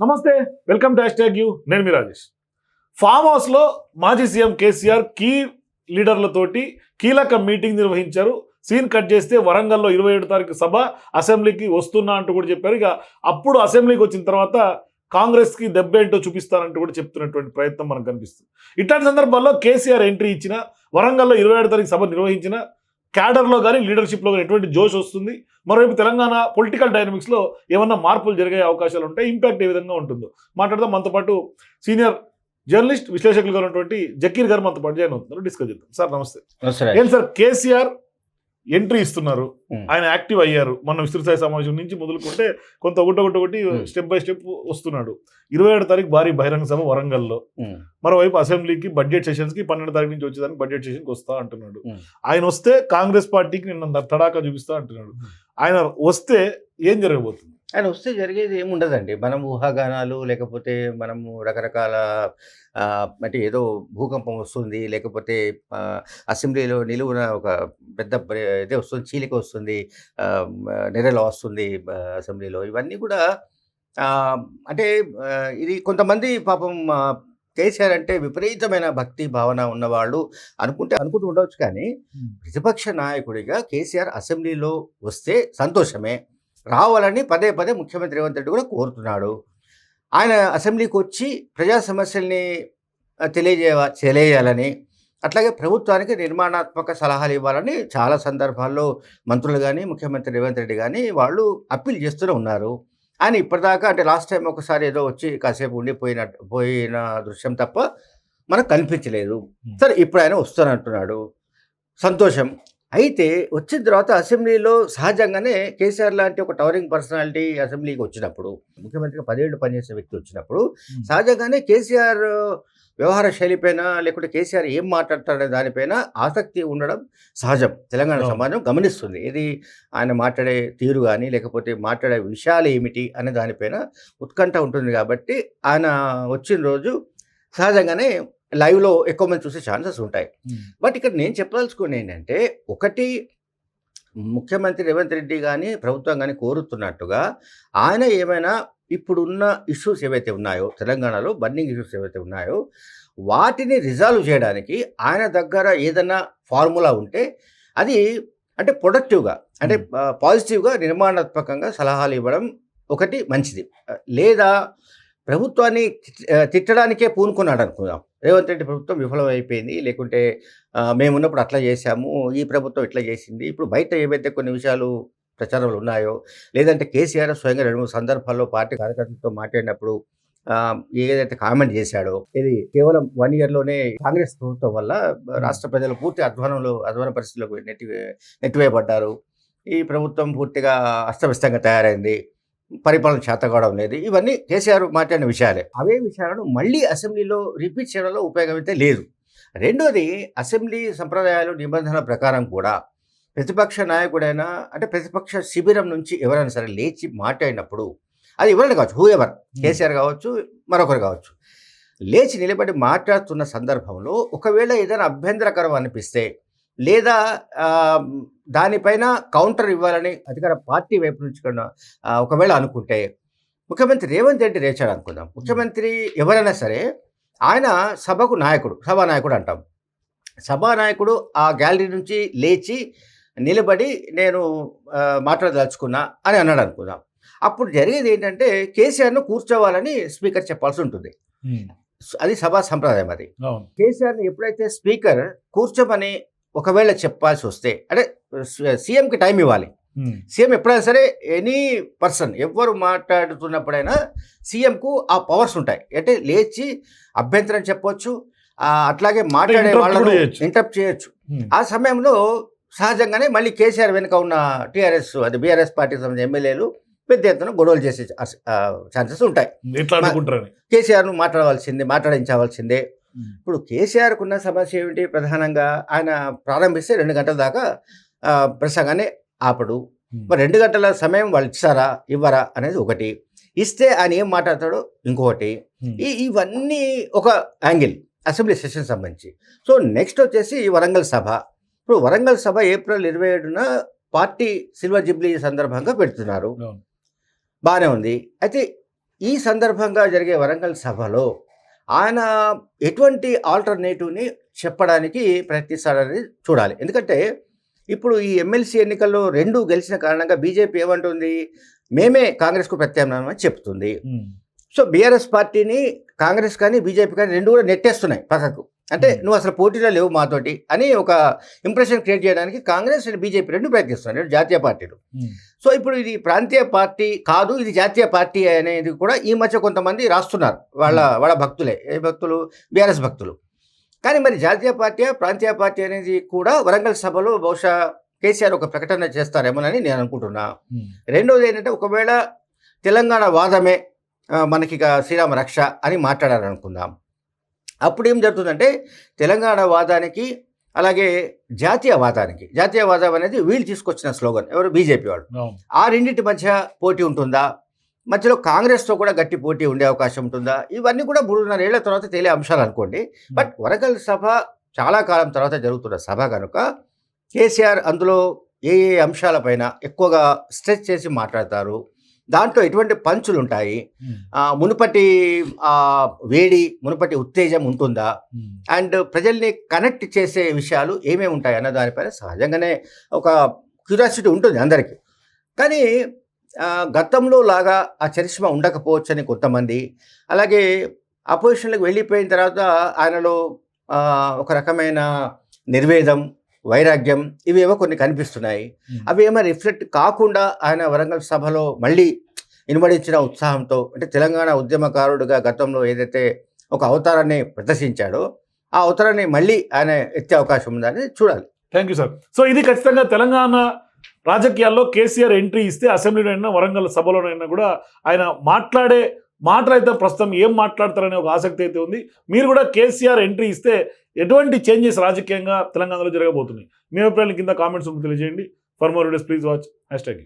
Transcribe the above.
నమస్తే welcome to hash you. నేను మీ Rajesh. Form హౌస్లో మాజీ సీఎం కేసీఆర్ కీ లీడర్లతోటి కీలక మీటింగ్ నిర్వహించారు. సీన్ కట్ చేస్తే వరంగల్లో ఇరవై ఏడు తారీఖు సభ అసెంబ్లీకి వస్తున్నా అంటూ కూడా చెప్పారు. ఇక అప్పుడు అసెంబ్లీకి వచ్చిన తర్వాత కాంగ్రెస్కి దెబ్బేంటో చూపిస్తారంటూ కూడా చెప్తున్నటువంటి ప్రయత్నం మనకు కనిపిస్తుంది. ఇట్లాంటి సందర్భాల్లో కేసీఆర్ ఎంట్రీ ఇచ్చిన వరంగల్లో ఇరవై ఏడు తారీఖు సభ నిర్వహించిన క్యాడర్లో కానీ లీడర్షిప్లో కానీ ఎటువంటి జోష్ వస్తుంది? మరోవైపు తెలంగాణ పొలిటికల్ డైనమిక్స్లో ఏమన్నా మార్పులు జరిగే అవకాశాలు ఉంటాయి ఇంపాక్ట్ ఏ విధంగా ఉంటుందో? మాట్లాడదాం. మనతో పాటు సీనియర్ జర్నలిస్ట్ విశ్లేషకులుగా ఉన్నటువంటి జకీర్ గారు మనతో పాటు జాయిన్ అవుతున్నారు. డిస్కస్ చేద్దాం. సార్ నమస్తే. ఏం సార్ కేసీఆర్ ఎంట్రీ ఇస్తున్నారు. ఆయన యాక్టివ్ అయ్యారు మన విస్తృత సమావేశం నుంచి మొదలుకుంటే కొంత ఒకటి ఒకటి ఒకటి Hmm. స్టెప్ బై స్టెప్ వస్తున్నాడు ఇరవై ఏడు తారీఖు భారీ బహిరంగ సభ వరంగల్లో మరోవైపు అసెంబ్లీకి బడ్జెట్ సెషన్స్కి పన్నెండు తారీఖు నుంచి వచ్చేదానికి బడ్జెట్ సెషన్కి వస్తా అంటున్నాడు. ఆయన వస్తే కాంగ్రెస్ పార్టీకి నిన్న తడాకా చూపిస్తా అంటున్నాడు. ఆయన వస్తే ఏం జరగబోతుంది? ఆయన వస్తే జరిగేది ఏముండదండి మనం ఊహాగానాలు లేకపోతే మనము రకరకాల అంటే ఏదో భూకంపం వస్తుంది లేకపోతే అసెంబ్లీలో నిలువున ఒక పెద్ద ఇదే వస్తుంది చీలిక వస్తుంది నెరల వస్తుంది అసెంబ్లీలో. ఇవన్నీ కూడా అంటే ఇది కొంతమంది పాపం కేసీఆర్ అంటే విపరీతమైన భక్తి భావన ఉన్నవాళ్ళు అనుకుంటే అనుకుంటూ ఉండవచ్చు కానీ ప్రతిపక్ష నాయకుడిగా కేసీఆర్ అసెంబ్లీలో వస్తే సంతోషమే. రావాలని పదే పదే ముఖ్యమంత్రి రేవంత్ రెడ్డి కూడా కోరుతున్నాడు. ఆయన అసెంబ్లీకి వచ్చి ప్రజా సమస్యల్ని ఆ, తెలియజేయ తెలియజేయాలని అట్లాగే ప్రభుత్వానికి నిర్మాణాత్మక సలహాలు ఇవ్వాలని చాలా సందర్భాల్లో మంత్రులు కానీ ముఖ్యమంత్రి రేవంత్ రెడ్డి కానీ వాళ్ళు అప్పీల్ చేస్తూనే ఉన్నారు. ఆయన ఇప్పటిదాకా అంటే లాస్ట్ టైం ఒకసారి ఏదో వచ్చి కాసేపు ఉండిపోయిన పోయిన దృశ్యం తప్ప మనకు కనిపించలేదు. సరే ఇప్పుడు ఆయన వస్తానంటున్నాడు. సంతోషం. అయితే వచ్చిన తర్వాత అసెంబ్లీలో సహజంగానే కేసీఆర్ లాంటి ఒక టవరింగ్ పర్సనాలిటీ అసెంబ్లీకి వచ్చినప్పుడు ముఖ్యమంత్రిగా పదేళ్ళు పనిచేసే వ్యక్తి వచ్చినప్పుడు సహజంగానే కేసీఆర్ వ్యవహార శైలిపైన లేకుంటే కేసీఆర్ ఏం మాట్లాడతాడనే దానిపైన ఆసక్తి ఉండడం సహజం. తెలంగాణ. సమాజం గమనిస్తుంది. ఇది ఆయన మాట్లాడే తీరు కానీ లేకపోతే మాట్లాడే విషయాలు ఏమిటి అనే దానిపైన ఉత్కంఠ ఉంటుంది కాబట్టి ఆయన వచ్చిన రోజు సహజంగానే లైవ్లో ఎక్కువ మంది చూసే ఛాన్సెస్ ఉంటాయి. బట్ ఇక్కడ నేను చెప్పదలుచుకుని ఏంటంటే ఒకటి ముఖ్యమంత్రి రేవంత్ రెడ్డి కానీ ప్రభుత్వం కానీ కోరుతున్నట్టుగా ఆయన ఏమైనా ఇప్పుడున్న ఇష్యూస్ ఏవైతే ఉన్నాయో తెలంగాణలో బర్నింగ్ ఇష్యూస్ ఏవైతే ఉన్నాయో వాటిని రిజాల్వ్ చేయడానికి ఆయన దగ్గర ఏదైనా ఫార్ములా ఉంటే అది అంటే ప్రొడక్టివ్గా అంటే పాజిటివ్గా నిర్మాణాత్మకంగా సలహాలు ఇవ్వడం ఒకటి మంచిది. లేదా ప్రభుత్వాన్ని తిట్టడానికే పూనుకున్నాడు అనుకుందాం. రేవంత్ రెడ్డి ప్రభుత్వం విఫలమైపోయింది. లేకుంటే మేమున్నప్పుడు అట్లా చేశాము. ఈ ప్రభుత్వం ఇట్లా చేసింది. ఇప్పుడు బయట ఏవైతే కొన్ని విషయాలు ప్రచారాలు ఉన్నాయో లేదంటే కేసీఆర్ స్వయంగా రెండు మూడు సందర్భాల్లో పార్టీ కార్యకర్తలతో మాట్లాడినప్పుడు ఏదైతే కామెంట్ చేశాడో ఇది కేవలం వన్ ఇయర్లోనే కాంగ్రెస్ ప్రభుత్వం వల్ల రాష్ట్ర ప్రజలు పూర్తి అధ్వానంలో అధ్వాన పరిస్థితులకు నెట్టి నెట్టివేయబడ్డారు. ఈ ప్రభుత్వం పూర్తిగా అస్తవ్యస్తంగా తయారైంది. పరిపాలన చేతకావడం లేదు. ఇవన్నీ కేసీఆర్ మాట్లాడిన విషయాలే. అవే విషయాలను మళ్ళీ అసెంబ్లీలో రిపీట్ చేయడంలో ఉపయోగం అయితే లేదు. రెండోది అసెంబ్లీ సంప్రదాయాలు నిబంధనల ప్రకారం కూడా ప్రతిపక్ష నాయకుడైనా అంటే ప్రతిపక్ష శిబిరం నుంచి ఎవరైనా సరే లేచి మాట్లాడినప్పుడు అది ఎవరైనా కావచ్చు హూ ఎవర్ కేసీఆర్ కావచ్చు మరొకరు కావచ్చు లేచి నిలబడి మాట్లాడుతున్న సందర్భంలో ఒకవేళ ఏదైనా అభ్యంతరకరం అనిపిస్తే లేదా దానిపైన కౌంటర్ ఇవ్వాలని అధికార పార్టీ వైపు నుంచి కన్నా, ఒకవేళ అనుకుంటే ముఖ్యమంత్రి రేవంత్ రెడ్డి రేచాడు అనుకుందాం. ముఖ్యమంత్రి ఎవరైనా సరే ఆయన సభకు నాయకుడు సభానాయకుడు అంటాం. సభానాయకుడు ఆ గ్యాలరీ నుంచి లేచి నిలబడి నేను మాట్లాడదలుచుకున్నా అని అన్నాడు అనుకుందాం. అప్పుడు జరిగేది ఏంటంటే కేసీఆర్ను కూర్చోవాలని స్పీకర్ చెప్పాల్సి ఉంటుంది. అది సభా సంప్రదాయం అది. కేసీఆర్ని ఎప్పుడైతే స్పీకర్ కూర్చోమని ఒకవేళ చెప్పాల్సి వస్తే అంటే సీఎంకి టైం ఇవ్వాలి. సీఎం ఎప్పుడైనా సరే ఎనీ పర్సన్ ఎవ్వరు మాట్లాడుతున్నప్పుడైనా సీఎంకు ఆ పవర్స్ ఉంటాయి. అంటే లేచి అభ్యంతరం చెప్పొచ్చు ఆ, అట్లాగే మాట్లాడే వాళ్ళను చేయొచ్చు. ఇంటరప్ట్ చేయొచ్చు. ఆ సమయంలో సహజంగానే మళ్ళీ కేసీఆర్ వెనుక ఉన్న టీఆర్ఎస్ అది బీఆర్ఎస్ పార్టీకి సంబంధించిన ఎమ్మెల్యేలు పెద్ద ఎత్తున గొడవలు చేసే ఛాన్సెస్ ఉంటాయి. కేసీఆర్ను మాట్లాడవలసిందే మాట్లాడించవలసిందే. ఇప్పుడు కేసీఆర్కు ఉన్న సమస్య ఏమిటి? ప్రధానంగా ఆయన ప్రారంభిస్తే రెండు గంటల దాకా ప్రసంగాన్ని ఆపడు. మరి రెండు గంటల సమయం వాళ్ళు ఇచ్చారా? ఇవ్వరా? అనేది ఒకటి. ఇస్తే ఆయన ఏం మాట్లాడతాడో? ఇంకొకటి. ఈ ఇవన్నీ ఒక యాంగిల్ అసెంబ్లీ సెషన్ సంబంధించి. సో నెక్స్ట్ వచ్చేసి వరంగల్ సభ. ఇప్పుడు వరంగల్ సభ ఏప్రిల్ ఇరవై ఏడున పార్టీ సిల్వర్ జూబ్లీ సందర్భంగా పెడుతున్నారు. బాగానే ఉంది. అయితే ఈ సందర్భంగా జరిగే వరంగల్ సభలో ఆయన ఎటువంటి ఆల్టర్నేటివ్ని చెప్పడానికి ప్రయత్నిస్తాడనేది చూడాలి. ఎందుకంటే ఇప్పుడు ఈ ఎమ్మెల్సీ ఎన్నికల్లో రెండు గెలిచిన కారణంగా బీజేపీ ఏమంటుంది? మేమే కాంగ్రెస్కు ప్రత్యామ్నాయం అని చెప్తుంది. సో బీఆర్ఎస్ పార్టీని కాంగ్రెస్ కానీ బీజేపీ కానీ రెండు కూడా నెట్టేస్తున్నాయి పక్కకు. అంటే. నువ్వు అసలు పోటీలో లేవు మాతోటి అని ఒక ఇంప్రెషన్ క్రియేట్ చేయడానికి కాంగ్రెస్ అండ్ బీజేపీ రెండు ప్రయత్నిస్తున్నాయి రెండు జాతీయ పార్టీలు. సో ఇప్పుడు ఇది ప్రాంతీయ పార్టీ కాదు ఇది జాతీయ పార్టీ అనేది కూడా ఈ మధ్య కొంతమంది రాస్తున్నారు వాళ్ళ వాళ్ళ భక్తులే ఏ భక్తులు? బీఆర్ఎస్ భక్తులు. కానీ మరి జాతీయ పార్టీ ప్రాంతీయ పార్టీ అనేది కూడా వరంగల్ సభలో బహుశా కేసీఆర్ ఒక ప్రకటన చేస్తారేమోనని నేను అనుకుంటున్నా. రెండోది ఏంటంటే ఒకవేళ తెలంగాణ వాదమే మనకి శ్రీరామ రక్ష అని మాట్లాడారనుకుందాం. అప్పుడు ఏం జరుగుతుందంటే తెలంగాణ వాదానికి అలాగే జాతీయ వాదానికి జాతీయ వాదం అనేది వీళ్ళు తీసుకొచ్చిన స్లోగన్ ఎవరు? బీజేపీ వాళ్ళు. ఆ రెండింటి మధ్య పోటీ ఉంటుందా? మధ్యలో కాంగ్రెస్తో కూడా గట్టి పోటీ ఉండే అవకాశం ఉంటుందా? ఇవన్నీ కూడా మూడున్నర ఏళ్ళ తర్వాత తేలే అంశాలు అనుకోండి. బట్ వరంగల్ సభ చాలా కాలం తర్వాత జరుగుతున్న సభ కనుక కేసీఆర్ అందులో ఏ ఏ అంశాలపైన ఎక్కువగా స్ట్రెచ్ చేసి మాట్లాడతారు? దాంట్లో ఎటువంటి పంచులు ఉంటాయి మునుపటి వేడి మునుపటి ఉత్తేజం ఉంటుందా? అండ్ ప్రజల్ని కనెక్ట్ చేసే విషయాలు ఏమేమి ఉంటాయి అన్న దానిపైన సహజంగానే ఒక క్యూరియాసిటీ ఉంటుంది అందరికీ. కానీ గతంలో లాగా ఆ చరిష్మా ఉండకపోవచ్చని కొంతమంది అలాగే అపోజిషన్లకు వెళ్ళిపోయిన తర్వాత ఆయనలో ఒక రకమైన నిర్వేదం వైరాగ్యం ఇవేమో కొన్ని కనిపిస్తున్నాయి. అవి ఏమో రిఫ్లెక్ట్ కాకుండా ఆయన వరంగల్ సభలో మళ్ళీ ఇనుమడించిన ఉత్సాహంతో అంటే తెలంగాణ ఉద్యమకారుడుగా గతంలో ఏదైతే ఒక అవతారాన్ని ప్రదర్శించాడో ఆ అవతారాన్ని మళ్ళీ ఆయన ఎత్తే అవకాశం ఉందని చూడాలి. థ్యాంక్ యూ సార్ సో ఇది ఖచ్చితంగా తెలంగాణ రాజకీయాల్లో కేసీఆర్ ఎంట్రీ ఇస్తే అసెంబ్లీలోనైనా వరంగల్ సభలోనైనా కూడా ఆయన మాట్లాడే మాటలు అయితే ప్రస్తుతం ఏం మాట్లాడతారనే ఒక ఆసక్తి అయితే ఉంది. మీరు కూడా కేసీఆర్ ఎంట్రీ ఇస్తే ఎటువంటి చేంజెస్ రాజకీయంగా తెలంగాణలో జరగబోతున్నాయి? మీ అభిప్రాయాల కింద కామెంట్స్ తెలియజేయండి. For more videos please watch hash tag